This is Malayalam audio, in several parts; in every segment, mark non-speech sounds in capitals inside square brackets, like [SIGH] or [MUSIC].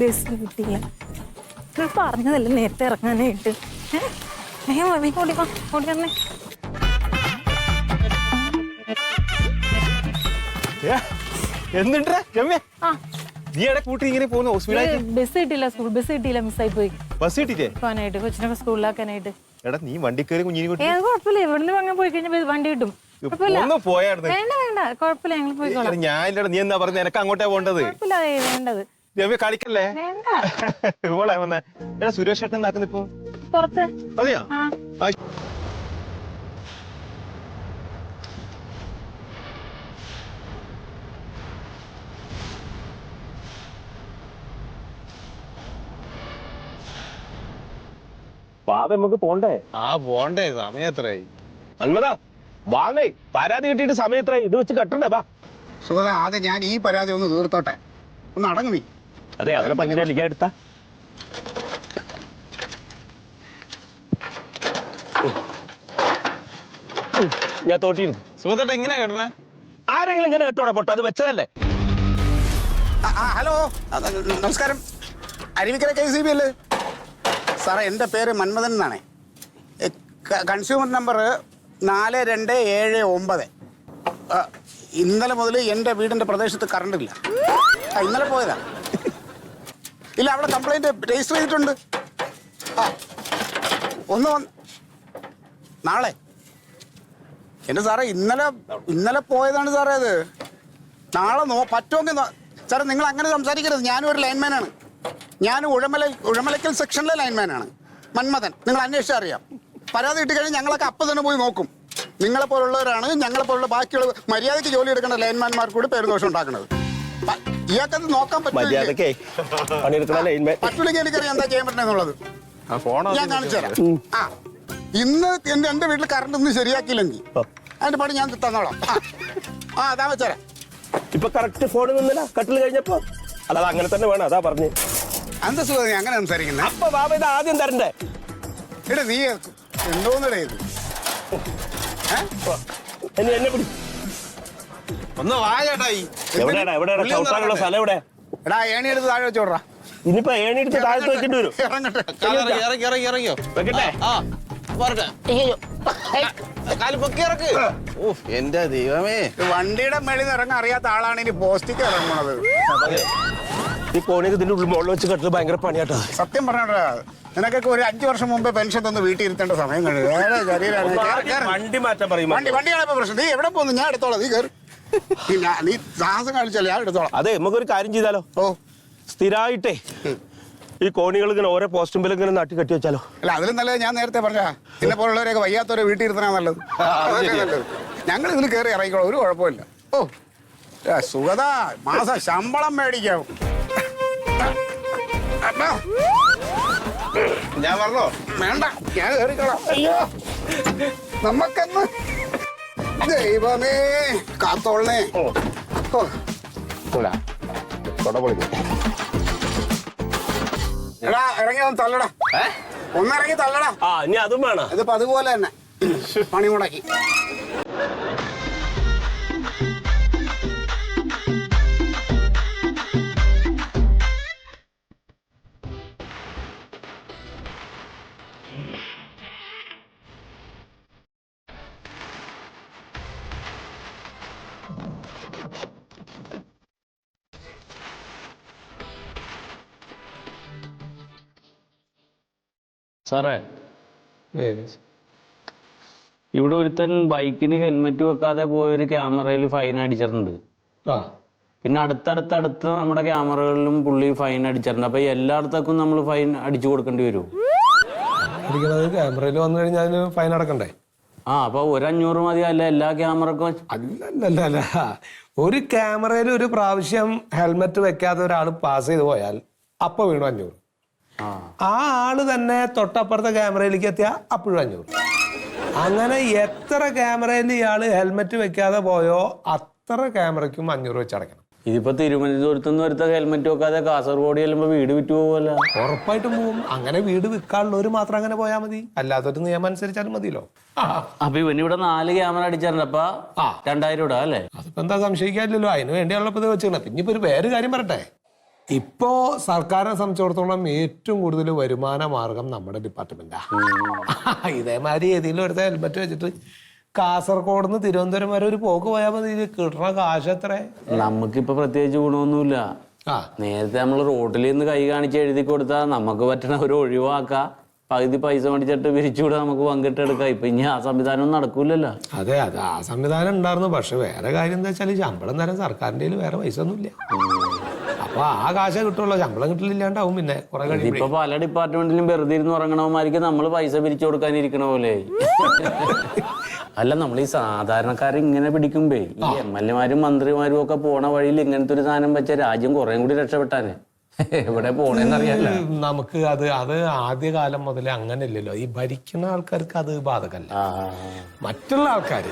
ബസ് കിട്ടിയില്ല നിങ്ങൾ പറഞ്ഞതല്ലേ നേരത്തെ ഇറങ്ങാനായിട്ട്. ഏഹ് വേഗം ഓടി വന്നേ. എന്നിട്ട് രമ്യ? ആ. നീ കൂട്ടി ഇങ്ങനെ പോകുന്നു? ഹോസ്പിറ്റലായിട്ട് ബസ് കിട്ടിയില്ല സ്കൂൾ ബസ് കിട്ടിയില്ല മിസ്സായി പോയി. ബസ് കിട്ടിട്ടേ പോകാനായിട്ട് കൊച്ചിനൊക്കെ സ്കൂളിലാക്കാനായിട്ട്. എടാ നീ വണ്ടി കയറി കുഞ്ഞിനെ കൂട്ടി കുഴപ്പമില്ല. പോയി കഴിഞ്ഞാൽ വണ്ടി കിട്ടും. കുഴപ്പമില്ല. ഒന്ന് പോയായിരുന്നു. വേണ്ട വേണ്ട. കുഴപ്പമില്ല ഞങ്ങൾ പോയിക്കോളാം. ഞാൻ ഇല്ലടാ നീ എന്താ പറഞ്ഞത് എനക്ക് അങ്ങോട്ടേ പോണ്ടത് കുഴപ്പമില്ല വേണ്ടത്. രമ്യ കളിക്കല്ലേ? വേണ്ട. [LAUGHS] ഇവളെ വന്നേ. എടാ സുരേഷ് ചേട്ടൻ എന്താക്കുന്നു ഇപ്പൊ? പുറത്ത്. അതെയോ? ആ, നമുക്ക് പോണ്ടേ? ആ പോണ്ടേ. സമയം എത്രയായി? അന്മത വാങ്ങേ പരാതി കിട്ടിയിട്ട് സമയം എത്ര ഇത് വെച്ച് കെട്ടണ്ടേ വാ. സുഗത ആദ്യം ഞാൻ ഈ പരാതി ഒന്ന് തീർത്തോട്ടെ. ഒന്ന് അടങ്ങു നീ. അതെ അതിനെ പങ്കിനെ ലിഖ എടുത്ത. ഞാൻ തോട്ടിയിരുന്നു സുഹൃത്തേട്ട എങ്ങനെ കേട്ടണേ? ആരെങ്കിലും ഇങ്ങനെ കേട്ടോടെ പൊട്ടോ? അത് വെച്ചതല്ലേ? ഹലോ. നമസ്കാരം. അരുവിക്കര കെ സി ബി അല്ലേ? സാറേ എന്റെ പേര് മന്മഥൻ എന്നാണ്. കൺസ്യൂമർ നമ്പർ നാല് രണ്ട് ഏഴ് ഒമ്പത്. ഇന്നലെ മുതൽ എന്റെ വീടിന്റെ പ്രദേശത്ത് കറണ്ട് ഇല്ല ഇന്നലെ പോയതാ. ഇല്ല അവിടെ കംപ്ലൈന്റ് രജിസ്റ്റർ ചെയ്തിട്ടുണ്ട്. ആ ഒന്ന് നാളെ. എന്റെ സാറേ ഇന്നലെ ഇന്നലെ പോയതാണ് സാറേ അത്. നാളെ നോ പറ്റുമെങ്കിൽ സാറേ നിങ്ങൾ അങ്ങനെ സംസാരിക്കരുത്. ഞാനും ഒരു ലൈൻമാനാണ് ഞാൻ ഉഴമല ഉഴമലക്കൽ സെക്ഷനിലെ ലൈൻമാനാണ് മന്മഥൻ നിങ്ങൾ അന്വേഷിച്ചാൽ അറിയാം. പരാതി ഇട്ട് കഴിഞ്ഞാൽ ഞങ്ങളൊക്കെ അപ്പം തന്നെ പോയി നോക്കും. നിങ്ങളെ പോലുള്ളവരാണ് ഞങ്ങളെ ബാക്കിയുള്ള മര്യാദയ്ക്ക് ജോലി എടുക്കേണ്ട ലൈൻമാൻമാർക്ക് കൂടി പേരുദോഷം ഉണ്ടാക്കുന്നത്. പ- ഇയാൾക്കത് നോക്കാൻ പറ്റില്ല മര്യാദക്കേ പണിയെടുക്കണ ലൈൻമേൻ എനിക്കറിയാം എന്താ ചെയ്യാൻ പറ്റുന്നത് ആ ഫോണോ ഞാൻ കാണിച്ചു തരാം. ആ ഇന്ന് എന്റെ എന്റെ വീട്ടിൽ കറണ്ട് ഒന്നും ശരിയാക്കിയില്ലെങ്കിൽ അതിന്റെ പണി ഞാൻ തന്നോളാം. ആ. ആ അതാ വെച്ചേരാ ഇപ്പൊ കറക്റ്റ് ഫോൺ നിന്നില്ല? കട്ടിൽ കഴിഞ്ഞപ്പോ? അതാ അങ്ങനെ തന്നെ വേണം അതാ പറഞ്ഞു. എന്താ സുഖം നീ അങ്ങനെ സംസാരിക്കുന്നത് അപ്പൊ ബാബ ഇത് ആദ്യം തരണ്ടേ? എടാ നീ എന്തോന്നിടേ ഇത്? എന്നെ എന്നെ പിടി ഒന്ന് വാ ചേട്ടായി എവിടെയാടാ? എവിടെയാടാ? ചവിട്ടാനുള്ള സ്ഥലം എവിടെ? എടാ ഏണി എടുത്ത് താഴെ വെച്ചോടാ ഇനിയിപ്പോ ഏണിയെടുത്ത് താഴത്ത് വെക്കേണ്ടി വരും. ഇറങ്ങട്ടെ. കാലിറങ്ങി, ഇറങ്ങി ഇറങ്ങി ഇറങ്ങിയോ വെക്കട്ടെ. ആ പോരട്ടെ. കാൽ പൊക്കി ഇറക്ക്. ഓ എന്റെ ദൈവമേ. വണ്ടിയുടെ മേളിൽ നിന്ന് ഇറങ്ങാൻ അറിയാത്ത ആളാണ് ഇനി പോസ്റ്റിക്ക് ഇറങ്ങണത്. ഈ കോണിക്ക് ഇതിന്റെ ഉള്ളിൽ മുകളിൽ വെച്ച് കെട്ടത് ഭയങ്കര പണിയാട്ടോ. സത്യം പറഞ്ഞാ നിനക്കൊക്കെ ഒരു അഞ്ചു വർഷം മുമ്പേ പെൻഷൻ തന്ന് വീട്ടിൽ ഇരുത്തേണ്ട സമയം കഴിഞ്ഞു. വണ്ടി മാറ്റാൻ പറയും വണ്ടി വണ്ടിയാണ് ഇപ്പൊ പ്രശ്നം. നീ എവിടെ പോകുന്നു ഞാൻ എടുത്തോളാം. നീ കയറി നീ നമുക്ക് ഒരു സാഹസം കാണിച്ചല്ലേ ഞാൻ എടുത്തോളാം. അതെ നമുക്കൊരു കാര്യം ചെയ്താലോ? ഓ. സ്ഥിരമായിട്ടേ ഈ കോണികൾ ഇങ്ങനെ ഓരോ പോസ്റ്റുമ്പിൽ ഇങ്ങനെ നാട്ടി കെട്ടി വെച്ചാലോ? അല്ല അതിലും നല്ലത് ഞാൻ നേരത്തെ പറഞ്ഞാ എന്നെ പോലുള്ളവരെയൊക്കെ വയ്യാത്തവരെ വീട്ടിൽ ഇരുത്തനാ നല്ലത്. നല്ലത്. ഞങ്ങൾ ഇതിൽ കയറി ഇറങ്ങിക്കോളൂ ഒരു കുഴപ്പമില്ല. ഓ ആ, സുഗത മാസം ശമ്പളം മേടിക്കാം. അപ്പാ, ഞാൻ പറഞ്ഞോ? വേണ്ട ഞാൻ കയറിക്കോളാം അയ്യോ നമുക്കെന്ന് ദൈവമേ കാത്തോളണേ. ഓ. എടാ ഇറങ്ങി ഒന്ന് തള്ളടാ. ഒന്നിറങ്ങി തള്ളടാ. ആ ഇനി അതും വേണം. ഇതിപ്പോ അതുപോലെ തന്നെ. [LAUGHS] പണി മുടക്കി സാറേ. ഇവിടെ ഒരുത്തൻ ബൈക്കിന് ഹെൽമെറ്റ് വെക്കാതെ പോയൊരു ക്യാമറയിൽ ഫൈൻ അടിച്ചിട്ടുണ്ട്. പിന്നെ അടുത്തടുത്തടുത്ത് നമ്മുടെ ക്യാമറകളിലും പുള്ളി ഫൈൻ അടിച്ചിട്ടുണ്ട്. അപ്പൊ എല്ലായിടത്തേക്കും നമ്മൾ ഫൈൻ അടിച്ചു കൊടുക്കേണ്ടി വരും. അടിക്കണത് ക്യാമറയിൽ വന്നു കഴിഞ്ഞാൽ ഫൈൻ അടക്കണ്ടേ? ആ അപ്പൊ ഒരു അഞ്ഞൂറ് മതി. അല്ല എല്ലാ ക്യാമറക്കും അല്ലല്ല ഒരു ക്യാമറയിൽ ഒരു പ്രാവശ്യം ഹെൽമെറ്റ് വെക്കാതെ ഒരാൾ പാസ് ചെയ്ത് പോയാൽ അപ്പൊ വീണു അഞ്ഞൂറ്. ആ. ആൾ തന്നെ തൊട്ടപ്പുറത്തെ ക്യാമറയിലേക്ക് എത്തിയ അപ്പോഴും അഞ്ഞൂറ്. അങ്ങനെ എത്ര ക്യാമറയിൽ ഇയാൾ ഹെൽമെറ്റ് വെക്കാതെ പോയോ അത്ര ക്യാമറയ്ക്കും അഞ്ഞൂറ് വെച്ച് അടയ്ക്കണം. ഇതിപ്പോ തിരുവനന്തപുരത്ത് നിന്ന് ഒരുത്ത ഹെൽമെറ്റ് വെക്കാതെ കാസർഗോഡ് ചെല്ലുമ്പോ വീട് വിറ്റു പോവല്ല ഉറപ്പായിട്ടും പോവും. അങ്ങനെ വീട് വിൽക്കാനുള്ളവർ മാത്രം അങ്ങനെ പോയാൽ മതി. അല്ലാത്തൊരു നിയമം അനുസരിച്ചാലും മതിയല്ലോ. അപ്പൊ ഇവന് ഇവിടെ നാല് ക്യാമറ അടിച്ചിട്ടുണ്ട് അപ്പൊ. രണ്ടായിരം ഇടാ അല്ലേ? അതിപ്പോ എന്താ സംശയിക്കാനില്ലല്ലോ. അതിന് വേണ്ടിയാണല്ലോ ഇപ്പൊ ഇത് വെച്ചിരുന്നത്. പിന്നെ ഇപ്പൊ ഒരു വേറെ കാര്യം പറയട്ടെ. ഇപ്പോ സർക്കാരിനെ സംബന്ധിച്ചിടത്തോളം ഏറ്റവും കൂടുതൽ വരുമാന മാർഗം നമ്മുടെ ഡിപ്പാർട്ട്മെന്റാ [LAUGHS] ഇതേമാതിരി ഏതെങ്കിലും എടുത്ത ഹെൽമെറ്റ് വെച്ചിട്ട് കാസർഗോഡ് നിന്ന് തിരുവനന്തപുരം വരെ ഒരു പോക്ക് പോയാൽ മതി. ഇത് കിട്ടുന്ന കാശ് എത്ര നമുക്കിപ്പോ പ്രത്യേകിച്ച് ഗുണമൊന്നുമില്ല. നേരത്തെ നമ്മൾ റോട്ടിൽ നിന്ന് കൈ കാണിച്ച് എഴുതി കൊടുത്താൽ നമുക്ക് പറ്റണ ഒരു ഒഴിവാക്കാം. പകുതി പൈസ മേടിച്ചിട്ട് പിരിച്ചുകൂടെ നമുക്ക് പങ്കിട്ടെടുക്കാം. ഇപ്പൊ ഇനി ആ സംവിധാനം ഒന്നും നടക്കൂലല്ലോ. അതെ അതെ ആ സംവിധാനം ഉണ്ടായിരുന്നു. പക്ഷെ വേറെ കാര്യം എന്താ വെച്ചാൽ ശമ്പളം തരാൻ സർക്കാരിന്റെ വേറെ പൈസ ഒന്നുമില്ല. അപ്പൊ ആ കാശേ കിട്ടുള്ളൂ. ശമ്പളം കിട്ടില്ലാണ്ടാവും പിന്നെ കുറെ കഴിയുമ്പോ ഇപ്പൊ പല ഡിപ്പാർട്ട്മെന്റിലും വെറുതെ ഇരുന്ന് ഉറങ്ങണവന്മാർക്ക് നമ്മൾ പൈസ പിരിച്ചു കൊടുക്കാനിരിക്കണ പോലെ. അല്ല നമ്മൾ ഈ സാധാരണക്കാരെ ഇങ്ങനെ പിടിക്കുമ്പേ ഈ എം എൽ എമാരും മന്ത്രിമാരും ഒക്കെ പോണ വഴിയിൽ ഇങ്ങനത്തെ ഒരു സാധനം വെച്ച രാജ്യം കുറേം കൂടി രക്ഷപ്പെട്ടാനെ. എവിടെ പോണേന്നറിയാല്ല. നമുക്ക് അത് അത് ആദ്യകാലം മുതലേ അങ്ങനെ ഇല്ലല്ലോ ഈ ഭരിക്കുന്ന ആൾക്കാർക്ക് അത് ബാധകല്ല. മറ്റുള്ള ആൾക്കാർ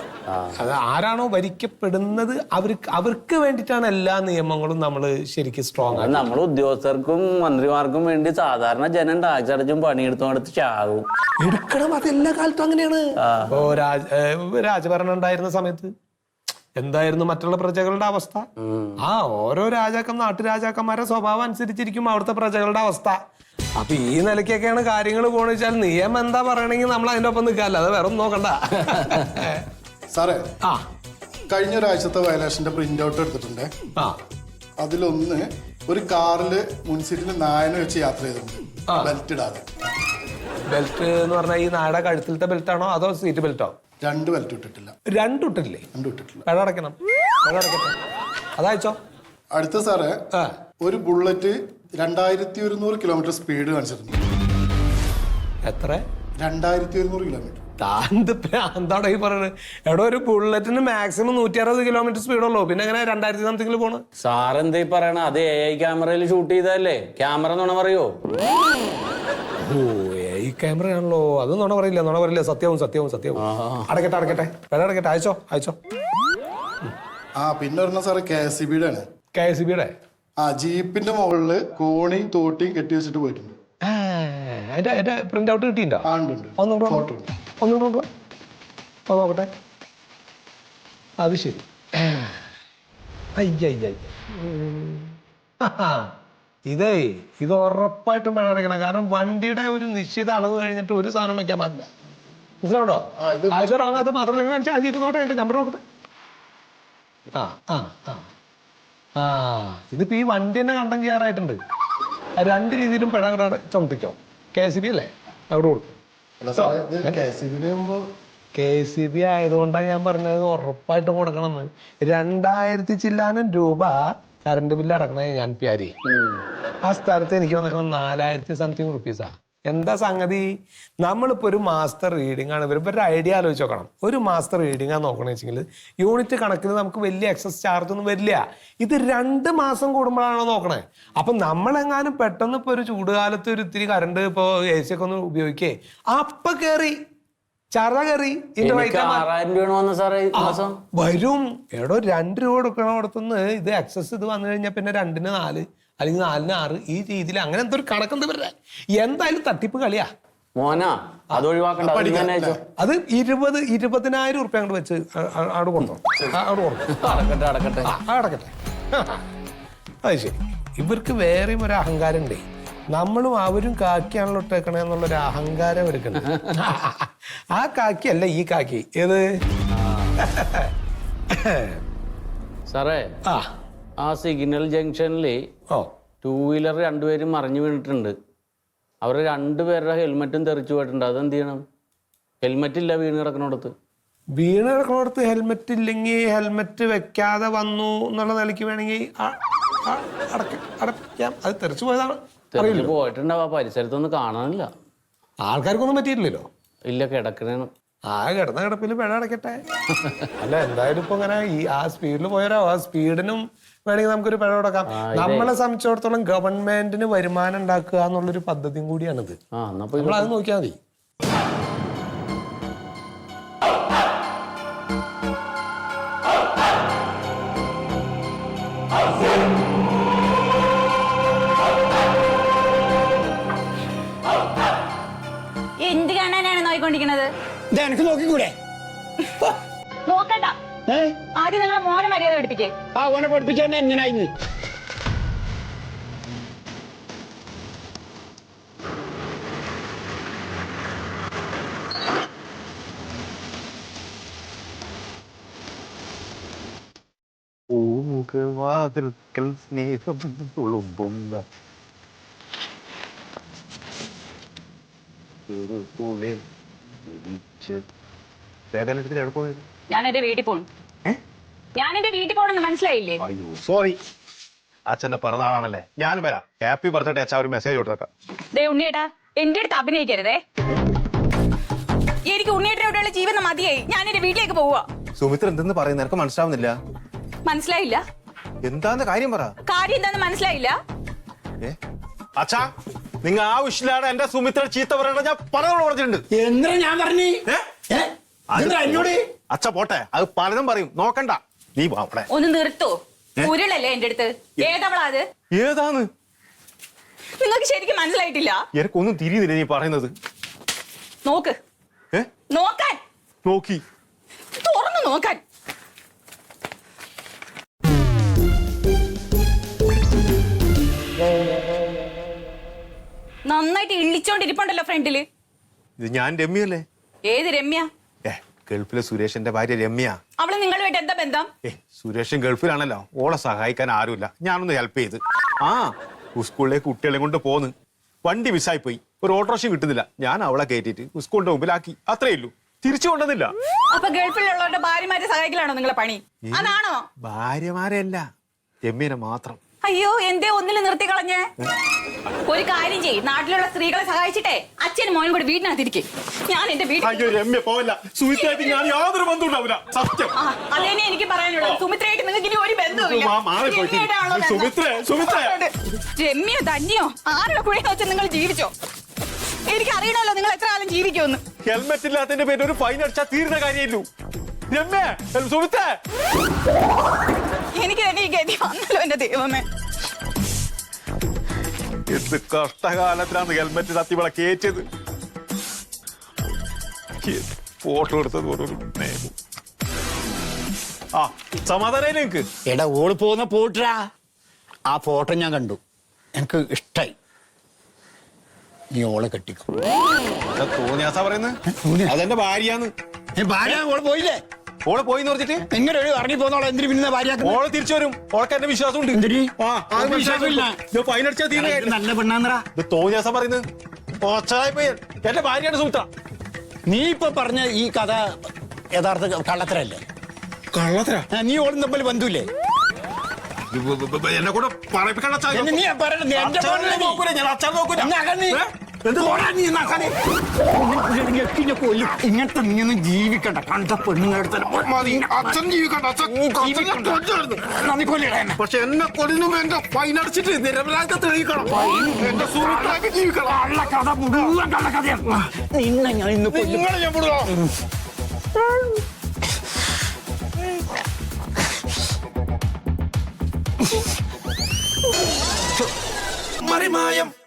അത് ആരാണോ ഭരിക്കപ്പെടുന്നത് അവർക്ക് അവർക്ക് വേണ്ടിയിട്ടാണ് എല്ലാ നിയമങ്ങളും നമ്മൾ ശരിക്കും സ്ട്രോങ് ആണ് നമ്മൾ ഉദ്യോഗസ്ഥർക്കും മന്ത്രിമാർക്കും വേണ്ടി സാധാരണ ജനം ടാക്സടച്ചും പണിയെടുത്തും പണിയെടുത്തോടത്ത് ചാകും എടുക്കണം അത് എല്ലാ കാലത്തും അങ്ങനെയാണ്. ഇപ്പോ രാജ രാജഭരണം ഉണ്ടായിരുന്ന സമയത്ത് എന്തായിരുന്നു മറ്റുള്ള പ്രജകളുടെ അവസ്ഥ? ആ ഓരോ രാജാക്കം നാട്ടുരാജാക്കന്മാരുടെ സ്വഭാവം അനുസരിച്ചിരിക്കും അവിടുത്തെ പ്രജകളുടെ അവസ്ഥ. അപ്പൊ ഈ നിലയ്ക്കൊക്കെയാണ് കാര്യങ്ങൾ പോണെന്ന് വെച്ചാൽ നിയമം എന്താ പറയണെങ്കിൽ നമ്മൾ അതിന്റെ ഒപ്പം നിൽക്കാല്ല അത് വേറെ ഒന്നും നോക്കണ്ട. സാറേ ആ. കഴിഞ്ഞ ഒരാഴ്ചത്തെ വയലേഷന്റെ പ്രിന്റ് ഔട്ട് എടുത്തിട്ടുണ്ട്. ആ. അതിലൊന്ന് ഒരു കാറിൽ മുൻസീറ്റിൽ നായനെ വെച്ച് യാത്ര ചെയ്തിട്ടുണ്ട്. ബെൽറ്റ് ഇടാതെ. ബെൽറ്റ് എന്ന് പറഞ്ഞാൽ ഈ നാട കഴുത്തിലത്തെ ബെൽറ്റാണോ അതോ സീറ്റ് ബെൽറ്റോ രണ്ട് ബെൽറ്റ് ഇട്ടിട്ടില്ല. രണ്ടു ഇട്ടില്ലേ രണ്ടും ഇട്ടിട്ടില്ല. വെള്ളം അടയ്ക്കണം. വെള്ളം അടയ്ക്കട്ടെ. അതയച്ചോ? അടുത്ത സാറേ ആ. ഒരു ബുള്ളറ്റ് രണ്ടായിരത്തി ഒരുന്നൂറ് കിലോമീറ്റർ സ്പീഡ് കാണിച്ചിരുന്നു. എത്ര? രണ്ടായിരത്തി ഒരുന്നൂറ് കിലോമീറ്റർ താന്ത് പ്രാന്താണോ ഈ പറയുന്നത് എവിടെ ഒരു ബുള്ളറ്റിന് മാക്സിമം നൂറ്റി അറുപത് കിലോമീറ്റർ സ്പീഡുള്ളൂ പിന്നെ എങ്ങനെ രണ്ടായിരത്തി സംതിങ്ങിൽ പോണ്? സാർ എന്തേ പറയണ? അത് എ ഐ ക്യാമറയിൽ ഷൂട്ട് ചെയ്തല്ലേ ക്യാമറ നുണ പറയോ ഓ ഈ ക്യാമറ ആണല്ലോ. അത് നുണ പറയില്ല. നുണ പറയില്ല. സത്യവും സത്യവും സത്യവും. അടക്കട്ടെ അടക്കട്ടെ. വില അടക്കട്ടെ. അയച്ചോ അയച്ചോ. ആ പിന്നെ ഒരെണ്ണം സാറേ കെ എസ് സി ബിയുടെ ആണ് കെ എസ് ബിയുടെ? ആ ജീപ്പിന്റെ മുകളിൽ കോണിയും തോട്ടിയും കെട്ടി വെച്ചിട്ട് പോയിട്ടുണ്ട്. അതിന്റെ അതിന്റെ പ്രിന്റ് ഔട്ട് കിട്ടിയിട്ടുണ്ടോ. ഒന്നുകൂടെ ഒന്നുകൂടെ നോക്കട്ടെ. അത് ശരി. അയ്യയ്യ ഇതേ ഇത് ഉറപ്പായിട്ടും വേണം അടയ്ക്കണം കാരണം വണ്ടിയുടെ ഒരു നിശ്ചിത അളവ് കഴിഞ്ഞിട്ട് ഒരു സാധനം വെക്കാൻ പാടില്ല. മനസ്സിലാവോ അത് മാത്രം കാണിച്ചാൽ അത് ഇരുന്നോട്ടെ നമ്പർ നോക്കട്ടെ ആ ആ ആ. ആ ഇതിപ്പോ ഈ വണ്ടി തന്നെ കണ്ടം ചെയ്യാറായിട്ടുണ്ട്. രണ്ട് രീതിയിലും പിഴ ചുമത്തിക്കോ. കെ സി ബി അല്ലേ? അവിടെ കൊടുക്കും. കെ സി ബി ആയതുകൊണ്ടാണ് ഞാൻ പറഞ്ഞത് ഉറപ്പായിട്ടും കൊടുക്കണമെന്ന്. രണ്ടായിരത്തി ചില്ലാനം രൂപ കറണ്ട് ബില്ല് അടക്കണേ ഞാൻ പ്യാരി. ആ സ്ഥലത്ത് എനിക്ക് വന്നിരിക്കുന്നത് നാലായിരത്തി സംതിങ് റുപ്പീസാ. എന്താ സംഗതി? നമ്മളിപ്പോ ഒരു മാസ്റ്റർ റീഡിംഗ് ആണ്. ഇവരിപ്പോ ഒരു ഐഡിയ ആലോചിച്ച് നോക്കണം. ഒരു മാസ്റ്റർ റീഡിംഗ് ആണ് നോക്കണെന്ന് വെച്ചെങ്കിൽ യൂണിറ്റ് കണക്കിന് നമുക്ക് വലിയ എക്സസ് ചാർജ് ഒന്നും വരില്ല. ഇത് രണ്ട് മാസം കൂടുമ്പോഴാണോ നോക്കണേ? അപ്പൊ നമ്മളെങ്ങാനും പെട്ടെന്ന് ഇപ്പൊ ഒരു ചൂടുകാലത്ത് ഒരു ഇത്തിരി കറണ്ട് ഇപ്പൊ എ സി ഒക്കെ ഒന്ന് ഉപയോഗിക്കേ. അപ്പൊ കേറി. ചറ കറി വരും. എടോ രണ്ട് രൂപ കൊടുക്കണോടത്തുനിന്ന് ഇത് എക്സസ് ഇത് വന്നു കഴിഞ്ഞാൽ പിന്നെ രണ്ടിന് നാല് അല്ലെങ്കിൽ നാലിന് ആറ് ഈ രീതിയിൽ അങ്ങനെ എന്തൊരു കണക്കെന്ത് വരെ എന്തായാലും തട്ടിപ്പ് കളിയാ. മോനാ അത് ഒഴിവാക്കണ്ട. ഇരുപത് ഇരുപതിനായിരം ഉറുപ്പ്യ അങ്ങോട്ട് വെച്ച് അവിടെ കൊടുത്തോ അടക്കട്ടെ അടക്കട്ടെ. അത് ശരി. ഇവർക്ക് വേറെയും ഒരു അഹങ്കാരം ഉണ്ടേ. നമ്മളും അവരും കാക്കിയാണല്ലോ ഇട്ടേക്കണേ എന്നുള്ളൊരു അഹങ്കാരം എടുക്കണം ആ കാക്കി അല്ല ഈ കാക്കി. ഏത്? സാറേ ആ. ആ സിഗ്നൽ ജംഗ്ഷനിൽ ഓ. ടൂ വീലർ രണ്ടുപേരും മറിഞ്ഞു വീണിട്ടുണ്ട്. അവർ രണ്ടുപേരുടെ ഹെൽമെറ്റും തെറിച്ചു പോയിട്ടുണ്ട്. അതെന്ത് ചെയ്യണം? ഹെൽമെറ്റ് ഇല്ല വീണ് കിടക്കണോടത്ത്. വീണ് കിടക്കുന്നിടത്ത് ഹെൽമെറ്റ് ഇല്ലെങ്കിൽ ഹെൽമെറ്റ് വെക്കാതെ വന്നു എന്നുള്ള നിലയ്ക്ക് വേണമെങ്കിൽ അടക്കാം അത് തെറിച്ചു പോയതാണ്. തെറിച്ചു പോയിട്ടുണ്ടാവും ആ പരിസരത്തൊന്നും കാണാനില്ല. ആൾക്കാർക്കൊന്നും പറ്റിയിട്ടില്ലല്ലോ. ഇല്ല കിടക്കണേന്ന് ആ കിടന്ന കിടപ്പിൽ പിഴ അടയ്ക്കട്ടെ. അല്ല എന്തായാലും ഇപ്പൊ ഇങ്ങനെ ഈ ആ സ്പീഡിൽ പോയാലോ? ആ സ്പീഡിനും വേണമെങ്കിൽ നമുക്കൊരു പിഴ കൊടുക്കാം നമ്മളെ സംബന്ധിച്ചിടത്തോളം ഗവൺമെന്റിന് വരുമാനം ഉണ്ടാക്കുക എന്നുള്ളൊരു പദ്ധതിയും കൂടിയാണിത്. അത് നോക്കിയാൽ മതി. ഇത് എനക്ക് നോക്കിക്കൂടെ? നോക്കണ്ട. ഏ? ആദ്യം നിങ്ങളെ മോനെ മര്യാദ പഠിപ്പിക്കേ. ആ ഓനെ പഠിപ്പിക്കാൻ എങ്ങനായിരുന്നു പൂമുഖ വാതിൽക്കൽ സ്നേഹം തുളുമ്പുന്ന തുളുത്തുളിൽ ഞാൻ എന്റെ വീട്ടിൽ പോണു. ഞാൻ എന്റെ വീട്ടിൽ പോണെന്ന് മനസ്സിലായില്ലേ? അയ്യോ. സോറി അച്ഛന്റെ പിറന്നാളാണല്ലേ. ഞാൻ വരാം. ഹാപ്പി ബർത്ത്ഡേ അച്ഛാ ഒരു മെസ്സേജ് കൊടുത്തേക്കാം. ദേ ഉണ്ണിയേട്ടാ എന്റെ അടുത്ത് അഭിനയിക്കരുതേ. എനിക്ക് ഉണ്ണിയേട്ടനോടുള്ള ജീവിതം മതിയായി. ഞാൻ എന്റെ വീട്ടിലേക്ക് പോവാ സുമിത്ര എന്തെന്ന് പറയുന്നത് എനിക്ക് മനസ്സിലാവുന്നില്ല? മനസ്സിലായില്ല. എന്താന്ന് കാര്യം പറ. കാര്യം എന്താന്ന് മനസ്സിലായില്ല. ഏ? അച്ഛാ. നിങ്ങൾ ആവശ്യമില്ലാതെ എന്റെ സുമിത്ര ചീത്ത പറയണ ഞാൻ പലതവണ പറഞ്ഞിട്ടുണ്ട്. എന്തിനാ ഞാൻ പറഞ്ഞു? എന്നോട്? അച്ഛ പോട്ടെ. അത് പലതും പറയും. നോക്കണ്ട. നീ വാ അവിടെ. ഒന്ന് നിർത്തോ. ഉരുളല്ലേ എന്റെ അടുത്ത്? ഏതവളാ അത്? ഏതാന്ന് നിങ്ങൾക്ക് ശരിക്കും മനസ്സിലായിട്ടില്ല? എനിക്കൊന്നും തിരിയുന്നില്ല നീ പറയുന്നത്. നോക്ക്. നോക്കാൻ. നോക്കി. തുറന്നു നോക്കാൻ. നന്നായിട്ട് ഇള്ളിച്ചോണ്ടിരിപ്പുണ്ടല്ലോ ഫ്രണ്ടിൽ. ഇത് ഞാൻ രമ്യല്ലേ ഏത് രമ്യ? ഏ ഗൾഫിലെ സുരേഷിന്റെ ഭാര്യ രമ്യ. അവൾ നിങ്ങളുമായിട്ട് എന്താ ബന്ധം? ഏ സുരേഷൻ ഗൾഫിലാണല്ലോ. ഓളെ സഹായിക്കാൻ ആരുമില്ല. ഞാനൊന്ന് ഹെൽപ്പ് ചെയ്ത്. ആ സ്കൂളിലേക്ക് കുട്ടികളെ കൊണ്ട് പോന്ന്. വണ്ടി മിസ്സായി പോയി ഒരു ഓട്ടോറിക്ഷ കിട്ടുന്നില്ല. ഞാൻ അവളെ കയറ്റിട്ട് സ്കൂളിന്റെ മുമ്പിലാക്കി. അത്രേ ഉള്ളൂ. തിരിച്ചു കൊണ്ടുവന്നില്ല. അപ്പൊ ഗൾഫിലുള്ളവരുടെ ഭാര്യമാരെ സഹായിക്കലാണോ നിങ്ങളെ പണി? അതാണോ? ഭാര്യമാരല്ല. രമ്യനെ മാത്രം. അയ്യോ എന്തേ ഒന്നിൽ നിർത്തി കളഞ്ഞേ? ഒരു കാര്യം ചെയ് നാട്ടിലുള്ള സ്ത്രീകളെ സഹായിച്ചിട്ടേ അച്ഛൻ മോനും കൂടി വീടിനകത്തിരിക്കും ഞാൻ എന്റെ വീട് അയ്യോ രമ്യ പോവല്ല. സുഹിത്തായിട്ട് ഞാൻ യാതൊരു ബന്ധവും ഉണ്ടാവില്ല സത്യം. അതന്നെ എനിക്ക് പറയാനുള്ളത്. സുമിത്രയായിട്ട് നിങ്ങൾക്ക് ഇനി ഒരു ബന്ധവുമില്ല? സുമിത്രേ, സുമിത്രേ. രമ്യ തന്നെയോ ആരുടെ കുഴി വെച്ച് നിങ്ങൾ ജീവിച്ചോ? എനിക്ക് അറിയണല്ലോ നിങ്ങൾ എത്ര കാലം ജീവിക്കുമെന്ന്. ഹെൽമെറ്റ് ഇല്ലാത്തതിന്റെ പേര് ഒരു ഫൈൻ അടിച്ചാൽ തീരുന്ന കാര്യമില്ലു രമ്യ സുമിത്രേ എനിക്ക് തന്നെ ഈ ഗതി വന്നല്ലോ എന്റെ ദൈവമേ. എന്ത് കഷ്ടകാലത്തിലാണ് ഹെൽമെറ്റ് തത്തി വിള കേറ്റത് ഫോട്ടോ എടുത്തത് ഒരു നിയമം. ആ സമാധാനം നിങ്ങക്ക്. എടാ ഓൾ പോകുന്ന പോട്ടാ ആ ഫോട്ടോ ഞാൻ കണ്ടു. എനിക്ക് ഇഷ്ടായി. നീ ഓളെ കെട്ടിക്കോ. തോന്നിയാസാ പറയുന്നത് അതെന്റെ ഭാര്യയാന്ന്. ഭാര്യ ഓൾ പോയില്ലേ? ഓളെ പോയി പറഞ്ഞിട്ട്? എങ്ങനെ ഒരു ഇറങ്ങി പോന്നോളെ എന്തിനു പിന്നെ ഭാര്യ ഓളെ തിരിച്ചു വരും. ഓൾക്ക് എന്റെ വിശ്വാസം ഉണ്ട്. ഫൈൻ അടിച്ചാൽ നല്ല പെണ്ണാന്നറ. ഇത് തോന്നിയാസാ പറയുന്നത് ഓച്ചായി പോയി. എന്റെ ഭാര്യയാണ് സൂത്ര നീ ഇപ്പൊ പറഞ്ഞ ഈ കഥ യഥാർത്ഥ കള്ളത്തരല്ലേ? കള്ളത്തര? നീ ഓളും തമ്മിൽ ബന്ധുല്ലേ എന്നെ കൂടെ പറയിപ്പിക്കണ എന്നെ നീ പറയണ ഞാൻ അച്ഛൻ നോക്കൂല. ഇങ്ങനത്തെ നീയൊന്നും ജീവിക്കണ്ട. കണ്ട. അച്ഛൻ ജീവിക്കണ്ട. അച്ഛൻ അച്ഛനെ കൊല്ലായിരുന്നു. നീ കൊല്ലടാ എന്നെ പക്ഷെ എന്നെ കൊല്ലുന്നു വേണ്ട ഫൈൻ അടിച്ചിട്ട് നിരപരാധ തെളിയിക്കണം. എന്റെ സുഹൃത്താക്കി ജീവിക്കണം. കള്ള കഥ മുഴുവൻ കള്ള കഥയാണ് നിന്നെ ഞാൻ ഇന്ന് നിങ്ങളെ ഞാൻ വിടുക. മറിമായം.